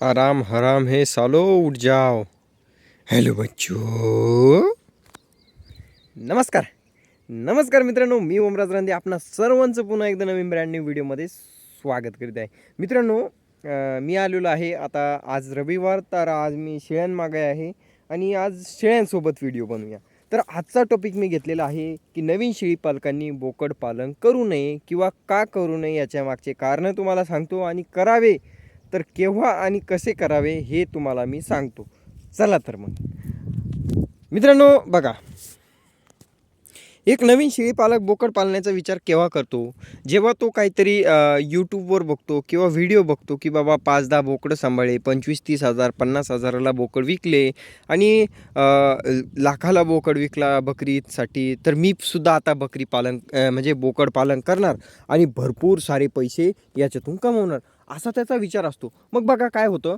आराम हराम है सालो उठ जाओ। हॅलो बच्चो। नमस्कार। नमस्कार मित्रांनो मी ओमराज रांदे आपणा सर्वांचं पुन्हा एकदा नवीन ब्रँड न्यू व्हिडिओमध्ये स्वागत करीत आहे. मित्रांनो मी आलेलो आहे आता आज रविवार तर आज मी शेळ्यांमागे आहे आणि आज शेळ्यांसोबत व्हिडिओ बनवूया. तर आजचा टॉपिक मी घेतलेला आहे की नवीन शेळी पालकांनी बोकड पालन करू नये किंवा का करू नये याच्या मागचे कारणं तुम्हाला सांगतो आणि करावे तर केव्हा आणि कसे करावे हे तुम्हाला मी सांगतो. चला तर मग. मित्रांनो बघा. एक नवीन शेळीपालक बोकड पालण्याचा विचार केव्हा करतो? जेव्हा तो काहीतरी यूट्यूबवर बघतो किंवा व्हिडिओ बघतो की बाबा पाच दहा बोकडं सांभाळे पंचवीस तीस हजार पन्नास हजाराला बोकड विकले आणि लाखाला बोकड विकला बकरीसाठी तर मी सुद्धा आता बकरी पालन म्हणजे बोकड पालन करणार आणि भरपूर सारे पैसे याच्यातून कमवणार. असा त्याचा विचार असतो. मग बघा काय होतं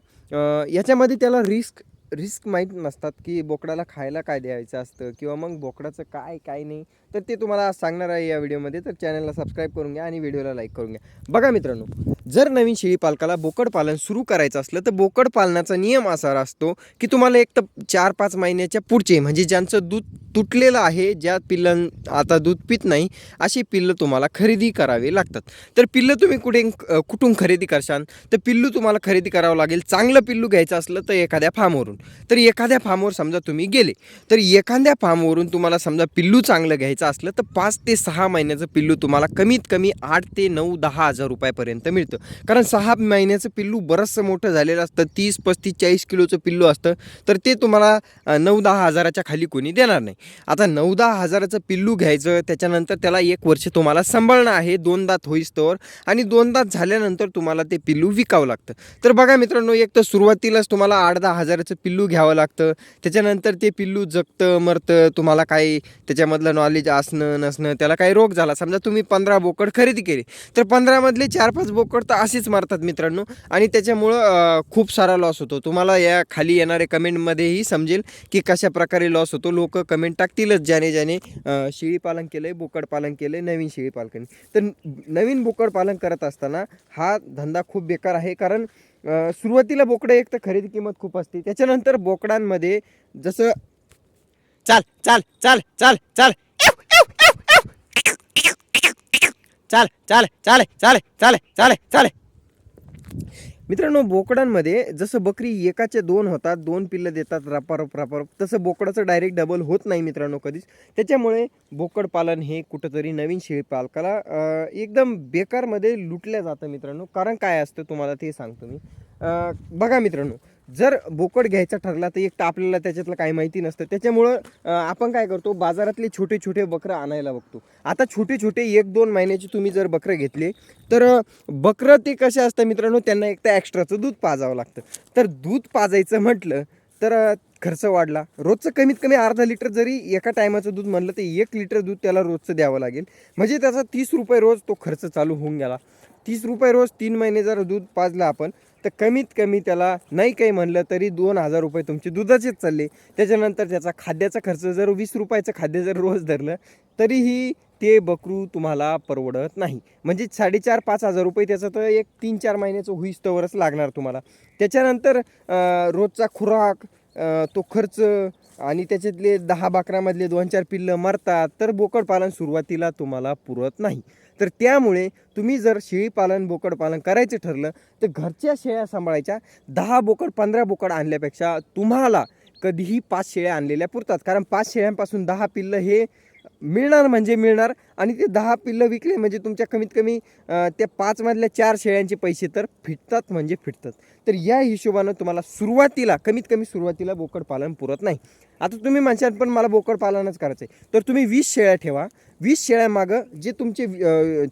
याच्यामध्ये त्याला रिस्क रिस्क माहीत नसतात की बोकडाला खायला काय द्यायचं असतं किंवा मग बोकडाचं काय काय नाही. तर ते तुम्हाला सांगणार आहे या व्हिडिओमध्ये. तर चॅनलला सबस्क्राईब करून घ्या आणि व्हिडिओला लाईक करून घ्या. बघा मित्रांनो जर नवीन शेळी पालकाला बोकड पालन सुरू करायचं असलं तर बोकड पालनाचा नियम असा असतो की तुम्हाला एक तर चार पाच महिन्याच्या पुढचे म्हणजे ज्यांचं दूध तुटलेलं आहे ज्या पिल्लं आता दूध पित नाही अशी पिल्लं तुम्हाला खरेदी करावी लागतात. तर पिल्लं तुम्ही कुठे कुठून खरेदी करशाल? तर पिल्लू तुम्हाला खरेदी करावं लागेल. चांगलं पिल्लू घ्यायचं असलं तर एखाद्या फार्मवरून. तर एखाद्या फार्मवर समजा तुम्ही गेले तर एखाद्या फार्मवरून तुम्हाला समजा पिल्लू चांगलं घ्यायचं असलं तर पाच ते सहा महिन्याचं पिल्लू तुम्हाला कमीत कमी आठ ते नऊ दहा हजार रुपयापर्यंत मिळतं. कारण सहा महिन्याचं पिल्लू बरंचसं मोठं झालेलं असतं. तीस पस्तीस चाळीस किलोचं पिल्लू असतं. तर ते तुम्हाला नऊ दहा हजाराच्या खाली कोणी देणार नाही. आता नऊ दहा हजाराचं पिल्लू घ्यायचं त्याच्यानंतर त्याला एक वर्ष तुम्हाला सांभाळणं आहे. दोन दात होईस्तोवर आणि दोन दात झाल्यानंतर तुम्हाला ते पिल्लू विकावं लागतं. तर बघा मित्रांनो एक तर सुरुवातीलाच तुम्हाला आठ दहा हजाराचं पिल्लू घ्यावं लागतं. त्याच्यानंतर ते पिल्लू जगतं मरतं तुम्हाला काही त्याच्यामधलं नॉलेज असणं नसणं त्याला काही रोग झाला. समजा तुम्ही पंधरा बोकड खरेदी केली. तर पंधरामधले चार पाच बोकड तर असेच मारतात मित्रांनो. आणि त्याच्यामुळं खूप सारा लॉस होतो. तुम्हाला या खाली येणारे कमेंटमध्येही समजेल की कशा प्रकारे लॉस होतो. लोक कमेंट टाकतीलच ज्याने ज्याने अं, शेळी पालन केलं आहे बोकड पालन केलं आहे नवीन शेळी तर नवीन बोकड पालन करत असताना हा धंदा खूप बेकार आहे. कारण सुरुवातीला बोकडं एक तर खरेदी किंमत खूप असते. त्याच्यानंतर बोकडांमध्ये जसं चाल चाल चाल चाल चाल चाल चाल चाल चाल चाल चाल चाल. मित्रांनो बोकडांमध्ये जसं बकरी एकाचे दोन होतात दोन पिल्लं देतात रापारप रापारप तसं बोकडाचं डायरेक्ट डबल होत नाही मित्रांनो कधीच. त्याच्यामुळे बोकड पालन हे कुठंतरी नवीन शेळी पालकाला एकदम बेकारमध्ये लुटल्या जातं मित्रांनो. कारण काय असतं तुम्हाला ते सांगतो मी. बघा मित्रांनो जर बोकड घ्यायचा ठरला तर एक तर आपल्याला त्याच्यातलं काही माहिती नसतं. त्याच्यामुळं आपण काय करतो बाजारातले छोटे छोटे बकरं आणायला बघतो. आता छोटे छोटे एक दोन महिन्याचे तुम्ही जर बकरं घेतले तर बकरं ते कसे असतं मित्रांनो त्यांना एक तर एक्स्ट्राचं दूध पाजावं लागतं. तर दूध पाजायचं म्हटलं तर खर्च वाढला. रोजचं कमीत कमी अर्धा लिटर जरी एका टायमाचं दूध म्हणलं तर एक लिटर दूध त्याला रोजचं द्यावं लागेल. म्हणजे त्याचा तीस रुपये रोज तो खर्च चालू होऊन गेला. तीस रुपये रोज तीन महिने जर दूध पाजलं आपण तर कमीत कमी त्याला नाही काही म्हणलं तरी दोन हजार रुपये तुमचे दुधाचेच चालले. त्याच्यानंतर त्याचा खाद्याचा खर्च जर वीस रुपयाचं खाद्य जर रोज धरलं तरीही ते बकरू तुम्हाला परवडत नाही. म्हणजे साडेचार पाच हजार रुपये त्याचं तर एक तीन चार महिन्याचं हुईस्तवरच लागणार तुम्हाला. त्याच्यानंतर रोजचा खुराक तो खर्च आणि त्याच्यातले दहा बाकरामधले दोन चार पिल्लं मरतात तर बोकड पालन सुरुवातीला तुम्हाला पुरत नाही. तर त्यामुळे तुम्ही जर शेळीपालन बोकडपालन बोकड पालन करायचं ठरलं तर घरच्या शेळ्या सांभाळायच्या. दहा बोकड पंधरा बोकड आणल्यापेक्षा तुम्हाला कधीही पाच शेळ्या आणलेल्या पुरतात. कारण पाच शेळ्यांपासून दहा पिल्लं हे मिळणार म्हणजे मिळणार आणि ते दहा पिल्लं विकले म्हणजे तुमच्या कमीत कमी त्या पाचमधल्या चार शेळ्यांचे पैसे तर फिटतात म्हणजे फिटतात. तर या हिशोबानं तुम्हाला सुरुवातीला कमीत कमी सुरुवातीला बोकड पालन पुरत नाही. आता तुम्ही म्हणशान पण मला बोकड पालनच करायचं आहे तर तुम्ही वीस शेळ्या ठेवा. वीस शेळ्यामागं जे तुमचे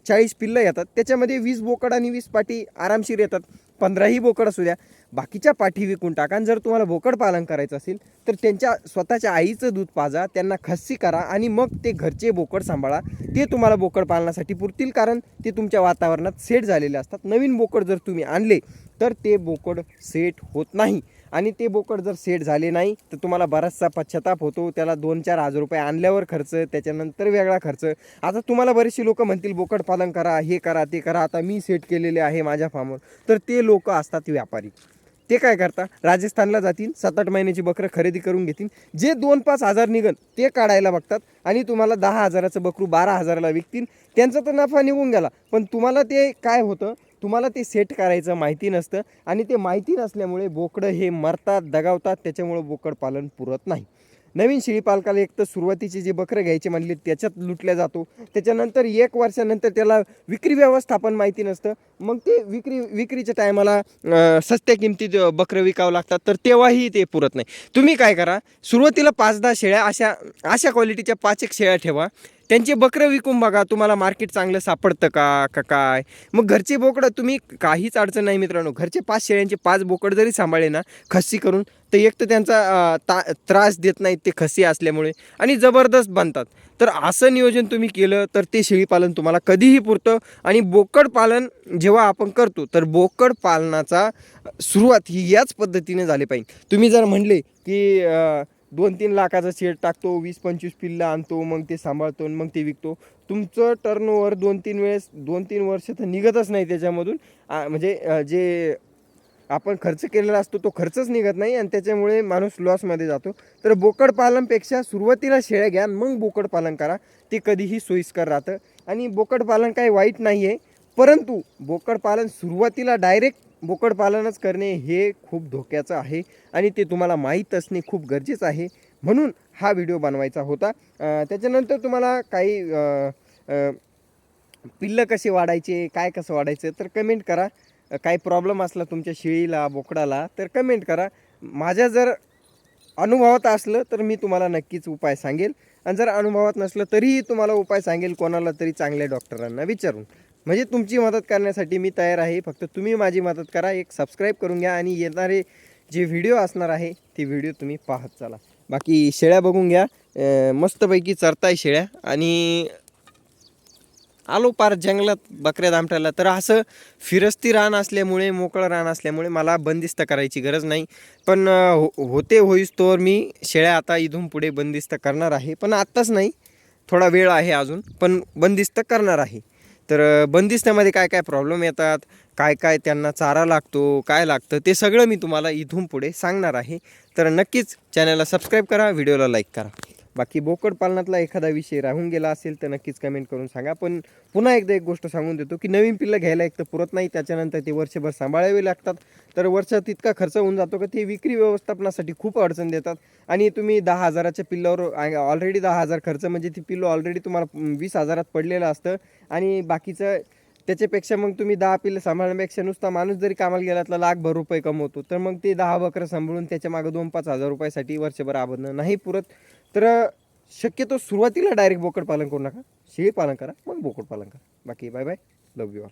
चाळीस पिल्लं येतात त्याच्यामध्ये वीस बोकड आणि वीस पाटी आरामशीर येतात. पंधराही बोकड असू द्या. बाकीच्या पाठी विकून टाका. आणि जर तुम्हाला बोकड पालन करायचं असेल तर त्यांच्या स्वतःच्या आईचं दूध पाजा त्यांना खस्सी करा आणि मग ते घरचे बोकड सांभाळा. ते तुम्हाला बोकड पालनासाठी पुरतील कारण ते तुमच्या वातावरणात सेट झालेले असतात. नवीन बोकड जर तुम्ही आणले तर ते बोकड सेट होत नाही. आणि ते बोकड जर सेट झाले नाही तर तुम्हाला बराचसा पश्चाताप होतो. त्याला दोन चार हजार रुपये आणल्यावर खर्च त्याच्यानंतर वेगळा खर्च. आता तुम्हाला बरेचसे लोक म्हणतील बोकड पालन करा हे करा ते करा. आता मी सेट केलेले आहे माझ्या फार्मवर. तर ते लोक असतात व्यापारी. ते काय करता? राजस्थानला जातील सात आठ महिन्याची बकरं खरेदी करून घेतील. जे दोन पाच हजार निघन ते काढायला बघतात आणि तुम्हाला दहा हजाराचं बकरू बारा हजाराला विकतील. त्यांचा तर नफा निघून गेला. पण तुम्हाला ते काय होतं? तुम्हाला ते सेट करायचं माहिती नसतं आणि ते माहिती नसल्यामुळे बोकडं हे मरतात दगावतात. त्याच्यामुळं बोकड पालन पुरत नाही. नवीन शेळी पालकाला एक तर सुरुवातीचे जे बकरं घ्यायचे म्हणले त्याच्यात लुटल्या जातो. त्याच्यानंतर एक वर्षानंतर त्याला विक्री व्यवस्थापन माहिती नसतं. मग ते विक्री विक्रीच्या टायमाला सस्त्या किमतीत बकरं विकावं लागतात तर तेव्हाही ते पुरत नाही. तुम्ही काय करा सुरुवातीला पाच दहा शेळ्या अशा अशा क्वालिटीच्या पाच एक शेळ्या ठेवा. त्यांचे बकरं विकून बघा तुम्हाला मार्केट चांगलं सापडतं का का काय? मग घरचे बोकडं तुम्ही काहीच अडचण नाही मित्रांनो. घरचे पाच शेळ्यांचे पाच बोकड जरी सांभाळले ना खस्सी करून तर एक तर त्यांचा ता त्रास देत नाहीत ते खस्सी असल्यामुळे आणि जबरदस्त बनतात. तर असं नियोजन तुम्ही केलं तर ते शेळीपालन तुम्हाला कधीही पुरतं आणि बोकड पालन जेव्हा आपण करतो तर बोकड पालनाचा सुरुवात ही याच पद्धतीने झाली पाहिजे. तुम्ही जर म्हणले की दोन तीन लाखाचा शेड टाकतो वीस पंचवीस पिल्लं आणतो मग ते सांभाळतो आणि मग ते विकतो. तुमचं टर्नओव्हर दोन तीन वेळेस दोन तीन वर्ष तर निघतच नाही त्याच्यामधून. म्हणजे जे आपण खर्च केलेला असतो तो खर्चच निघत नाही आणि त्याच्यामुळे माणूस लॉसमध्ये जातो. तर बोकड पालनपेक्षा सुरुवातीला शेळ्या घ्या मग बोकड पालन करा. ते कधीही सोयीस्कर राहतं. आणि बोकड पालन काही वाईट नाही आहे परंतु बोकड पालन सुरुवातीला डायरेक्ट बोकड पालनच करणे हे खूप धोक्याचं आहे आणि ते तुम्हाला माहीत असणे खूप गरजेचं आहे. म्हणून हा व्हिडिओ बनवायचा होता. त्याच्यानंतर तुम्हाला काही पिल्लं कसे वाढायचे काय कसं वाढायचं तर कमेंट करा. काही प्रॉब्लेम असला तुमच्या शेळीला बोकडाला तर कमेंट करा. माझ्या जर अनुभवात असलं तर मी तुम्हाला नक्कीच उपाय सांगेल. आणि जर अनुभवात नसलं तरीही तुम्हाला उपाय सांगेल कोणाला तरी चांगल्या डॉक्टरांना विचारून. म्हणजे तुमची मदत करण्यासाठी मी तयार आहे. फक्त तुम्ही माझी मदत करा. एक सबस्क्राईब करून घ्या आणि येणारे जे व्हिडिओ असणार आहे ते व्हिडिओ तुम्ही पाहत चला. बाकी शेळ्या बघून घ्या. मस्तपैकी चरताय शेळ्या. आणि आलो पार जंगलात बकऱ्या दामटायला. तर असं फिरस्ती रान असल्यामुळे मोकळं रान असल्यामुळे मला बंदिस्त करायची गरज नाही. पण हो होते होईस तोवर मी शेळ्या आता इथून पुढे बंदिस्त करणार आहे. पण आत्ताच नाही. थोडा वेळ आहे अजून. पण बंदिस्त करणार आहे. तर बंदिस्त्यामध्ये बंदिस्तामध्ये काय काय प्रॉब्लेम येतात? काय काय त्यांना चारा लागतो? काय लागतं? ते सगळं मी तुम्हाला इथून पुढे सांगणार आहे. तर नक्कीच चॅनलला सबस्क्राईब करा व्हिडिओला लाईक करा. बाकी बोकड पालनातला एखादा विषय राहून गेला असेल तर नक्कीच कमेंट करून सांगा. पण पुन्हा एकदा एक गोष्ट सांगून देतो की नवीन पिल्लं घ्यायला एक तर पुरत नाही त्याच्यानंतर ते वर्षभर सांभाळावे लागतात. तर वर्षात इतका खर्च होऊन जातो का ते विक्री व्यवस्थापनासाठी खूप अडचण देतात. आणि तुम्ही दहा हजाराच्या पिल्लावर ऑलरेडी दहा हजार खर्च म्हणजे ती पिल्लो ऑलरेडी तुम्हाला वीस हजारात पडलेलं असतं. आणि बाकीचं त्याच्यापेक्षा मग तुम्ही दहा पिल्लं सांभाळण्यापेक्षा नुसता माणूस जरी कामाला गेला तर लाखभर रुपये कमवतो तर मग ते दहा बकरं सांभाळून त्याच्या मागं दोन पाच हजार रुपयासाठी वर्षभर आबदणं नाही पुरत. तर शक्यतो सुरुवातीला डायरेक्ट बोकड पालन करू नका. शेळी पालन करा मग बोकड पालन करा. बाकी bye bye love you all